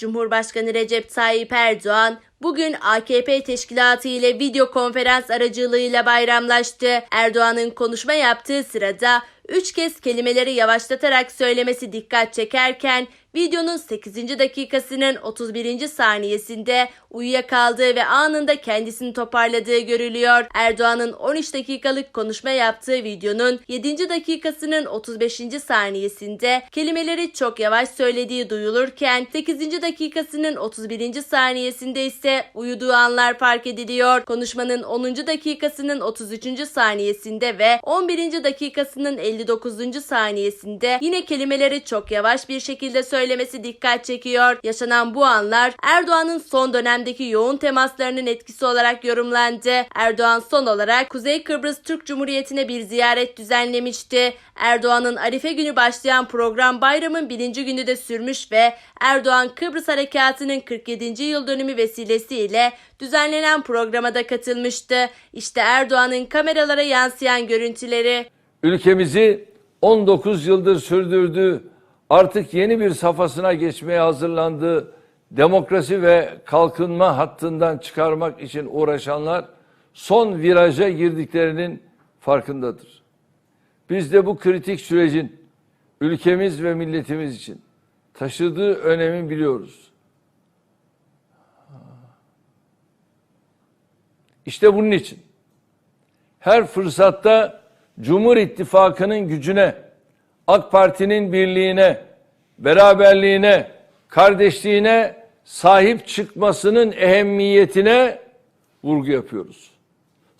Cumhurbaşkanı Recep Tayyip Erdoğan bugün AKP teşkilatı ile video konferans aracılığıyla bayramlaştı. Erdoğan'ın konuşma yaptığı sırada 3 kez kelimeleri yavaşlatarak söylemesi dikkat çekerken videonun 8. dakikasının 31. saniyesinde uyuyakaldığı ve anında kendisini toparladığı görülüyor. Erdoğan'ın 13 dakikalık konuşma yaptığı videonun 7. dakikasının 35. saniyesinde kelimeleri çok yavaş söylediği duyulurken 8. dakikasının 31. saniyesinde ise uyuduğu anlar fark ediliyor. Konuşmanın 10. dakikasının 33. saniyesinde ve 11. dakikasının 59. saniyesinde yine kelimeleri çok yavaş bir şekilde söylemesi dikkat çekiyor. Yaşanan bu anlar Erdoğan'ın son dönemdeki yoğun temaslarının etkisi olarak yorumlandı. Erdoğan son olarak Kuzey Kıbrıs Türk Cumhuriyeti'ne bir ziyaret düzenlemişti. Erdoğan'ın Arife günü başlayan program bayramın birinci günü de sürmüş ve Erdoğan Kıbrıs Harekatı'nın 47. yıl dönümü vesilesiyle düzenlenen programa da katılmıştı. İşte Erdoğan'ın kameralara yansıyan görüntüleri. ülkemizi 19 yıldır sürdürdüğü, artık yeni bir safhasına geçmeye hazırlandığı demokrasi ve kalkınma hattından çıkarmak için uğraşanlar son viraja girdiklerinin farkındadır. Biz de bu kritik sürecin ülkemiz ve milletimiz için taşıdığı önemi biliyoruz. İşte bunun için her fırsatta Cumhur İttifakı'nın gücüne, AK Parti'nin birliğine, beraberliğine, kardeşliğine sahip çıkmasının ehemmiyetine vurgu yapıyoruz.